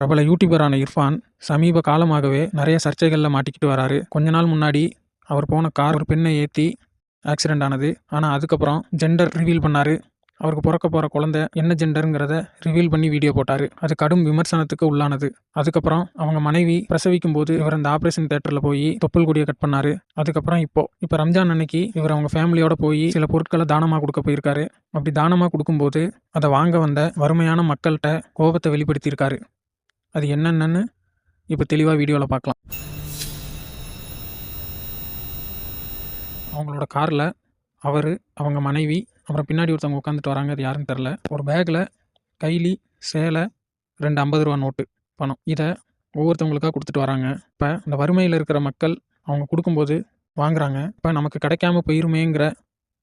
பிரபல யூடியூபரான இர்ஃபான் சமீப காலமாகவே நிறைய சர்ச்சைகளில் மாட்டிக்கிட்டு வராரு. கொஞ்ச நாள் முன்னாடி அவர் போன கார் ஒரு பெண்ணை ஏற்றி ஆக்சிடென்ட் ஆனது. ஆனால் அதுக்கப்புறம் ஜெண்டர் ரிவீல் பண்ணார். அவருக்கு பிறக்க போகிற குழந்தை என்ன ஜெண்டருங்கிறத ரிவீல் பண்ணி வீடியோ போட்டார். அது கடும் விமர்சனத்துக்கு உள்ளானது. அதுக்கப்புறம் அவங்க மனைவி பிரசவிக்கும் போது இவர் அந்த ஆப்ரேஷன் தேட்டரில் போய் தொப்புள் கொடியை கட் பண்ணார். அதுக்கப்புறம் இப்போ இப்போ ரம்ஜான் அன்னைக்கு இவர் அவங்க ஃபேமிலியோட போய் சில பொருட்களை தானமாக கொடுக்க போயிருக்காரு. அப்படி தானமாக கொடுக்கும்போது அதை வாங்க வந்த வறுமையான மக்கள்கிட்ட கோபத்தை வெளிப்படுத்தியிருக்காரு. அது என்னென்னு இப்போ தெளிவாக வீடியோவில் பார்க்கலாம் அவங்களோட காரில் அவர் அவங்க மனைவி அப்புறம் பின்னாடி ஒருத்தவங்க உட்காந்துட்டு வராங்க அது யாருன்னு தெரில ஒரு பேக்கில் கைலி சேலை ரெண்டு ஐம்பது ரூபா நோட்டு பணம். இதை ஒவ்வொருத்தவங்களுக்காக கொடுத்துட்டு வராங்க. இப்போ இந்த வறுமையில் இருக்கிற மக்கள் அவங்க கொடுக்கும்போது வாங்குறாங்க. இப்போ நமக்கு கிடைக்காம போயிருமேங்கிற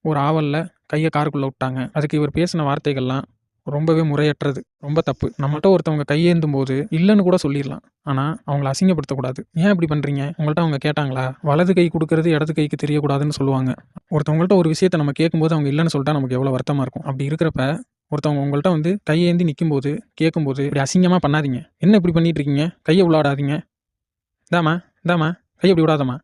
ஒரு ஆவலில் கையை காருக்குள்ளே விட்டாங்க. அதுக்கு இவர் பேசின வார்த்தைகள்லாம் ரொம்பவே முறையற்றது. ரொம்ப தப்பு. நம்மகிட்ட ஒருத்தவங்க கையேந்தும் போது இல்லைன்னு கூட சொல்லிடலாம். ஆனால் அவங்கள அசிங்கப்படுத்தக்கூடாது. ஏன் இப்படி பண்ணுறீங்க உங்கள்கிட்ட அவங்க கேட்டாங்களா? வலது கை கொடுக்கறது இடது கைக்கு தெரியக்கூடாதுன்னு சொல்லுவாங்க. ஒருத்தவங்கள்ட்ட ஒரு விஷயத்தை நம்ம கேட்கும்போது அவங்க இல்லைன்னு சொல்லிட்டா நமக்கு எவ்வளோ வருத்தமாக இருக்கும். அப்படி இருக்கிறப்ப ஒருத்தவங்க உங்கள்கிட்ட வந்து கையேந்தி நிற்கும்போது கேட்கும்போது இப்படி அசிங்கமாக பண்ணாதீங்க. என்ன இப்படி பண்ணிட்டு இருக்கீங்க? கையை விளாடாதீங்க இதாம்மா இதாம்மா கையை இப்படி விடாதம்மா.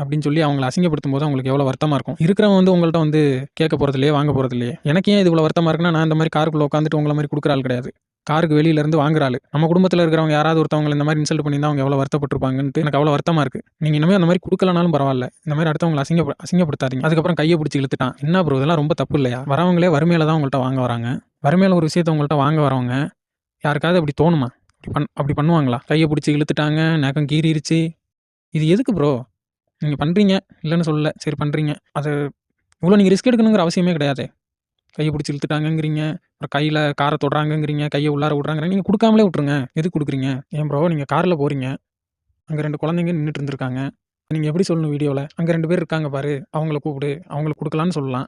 அப்படின்னு சொல்லி அவங்கள அசிங்கப்படுத்தும் போது அவங்களுக்கு எவ்வளோ வருத்தமாக இருக்கும். இருக்கிறவங்க வந்து உங்கள்கிட்ட வந்து கேட்க போகிறது இல்லையே வாங்க போகிறது இல்லையே எனக்கு ஏன் இது இவ்வளோ வருத்தமாக இருக்குன்னா நான் இந்த மாதிரி காருக்குள்ளே உட்காந்துட்டு உங்களை மாதிரி கொடுக்குற ஆள் கிடையாது. காருக்கு வெளியில இருந்து வாங்குற நம்ம குடும்பத்தில் இருக்கிறவங்க யாராவது ஒருத்தவங்க இந்த மாதிரி இன்சல்ட் பண்ணியிருந்தா அவங்க எவ்வளோ வருத்தப்பட்டிருப்பாங்கன்ட்டு எனக்கு அவ்வளோ வருத்தமாக இருக்குது நீங்கள் இனிமேல் அந்த மாதிரி கொடுக்கலனாலும் பரவாயில்ல. இந்த மாதிரி அடுத்தவங்களை அசிங்க அசிங்கப்படுத்தாதீங்க. அதுக்கப்புறம் கையை பிடிச்சி இழுத்துட்டான். என்ன ப்ரோ இதெல்லாம் ரொம்ப தப்பு இல்லையா? வரவங்களே வறுமையில தான் உங்கள்கிட்ட வாங்க வராங்க. வறுமையில ஒரு விஷயத்தை உங்கள்கிட்ட வாங்க வரவங்க யாருக்காவது அப்படி தோணுமா? அப்படி பண் அப்படி பண்ணுவாங்களா? கையை பிடிச்சி இழுத்துட்டாங்க நகம் கீறிடுச்சு இது எதுக்கு ப்ரோ நீங்கள் பண்ணுறீங்க இல்லைன்னு சொல்லல. சரி பண்ணுறீங்க அது இவ்வளோ நீங்கள் ரிஸ்க் எடுக்கணுங்கிற அவசியமே கிடையாது. கையை பிடிச்சி இழுத்துட்டாங்கங்கிறீங்க அப்புறம் கையில் காரை தொடுறாங்கங்கிறீங்க கையை உள்ளார விட்றாங்க நீங்கள் கொடுக்காமலே விட்ருங்க எது கொடுக்குறீங்க? ஏன் ப்ரோ நீங்கள் காரில் போகிறீங்க அங்கே ரெண்டு குழந்தைங்க நின்றுட்டு இருந்திருக்காங்க. நீங்கள் எப்படி சொல்லணும் வீடியோவில் அங்கே ரெண்டு பேர் இருக்காங்க பாரு அவங்கள கூப்பிடு அவங்களுக்கு கொடுக்கலான்னு சொல்லலாம்.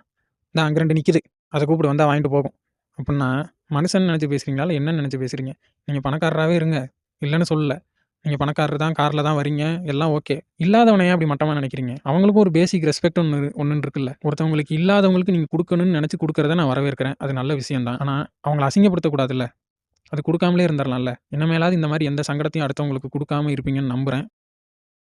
இந்த அங்கே ரெண்டு நிற்கிது அதை கூப்பிடு வந்தால் வாங்கிட்டு போகும். அப்படின்னா மனுஷன் நினச்சி பேசுகிறீங்களா இல்லை என்ன நினச்சி பேசுகிறீங்க நீங்கள் பணக்காரராகவே இருங்க. இல்லைன்னு சொல்லலை. நீங்கள் பணக்காரர் தான் காரில் தான் வரீங்க எல்லாம் ஓகே. இல்லாதவனை ஏன் அப்படி மட்டமாக நினைக்கிறீங்க? அவங்களுக்கும் ஒரு பேசிக் ரெஸ்பெக்ட் ஒன்று ஒன்று இருக்குல்ல. ஒருத்தவங்களுக்கு இல்லாதவங்களுக்கு நீங்கள் கொடுக்கணும்னு நினச்சி கொடுக்குறத நான் வரவேற்கிறேன். அது நல்ல விஷயம் தான். ஆனால் அவங்கள அசிங்கப்படுத்தக்கூடாதுல்ல. அது கொடுக்காமலே இருந்துடலாம்ல இனிமேலாவது இந்த மாதிரி எந்த சங்கடத்தையும் அடுத்தவங்களுக்கு கொடுக்காம இருப்பீங்கன்னு நம்புகிறேன்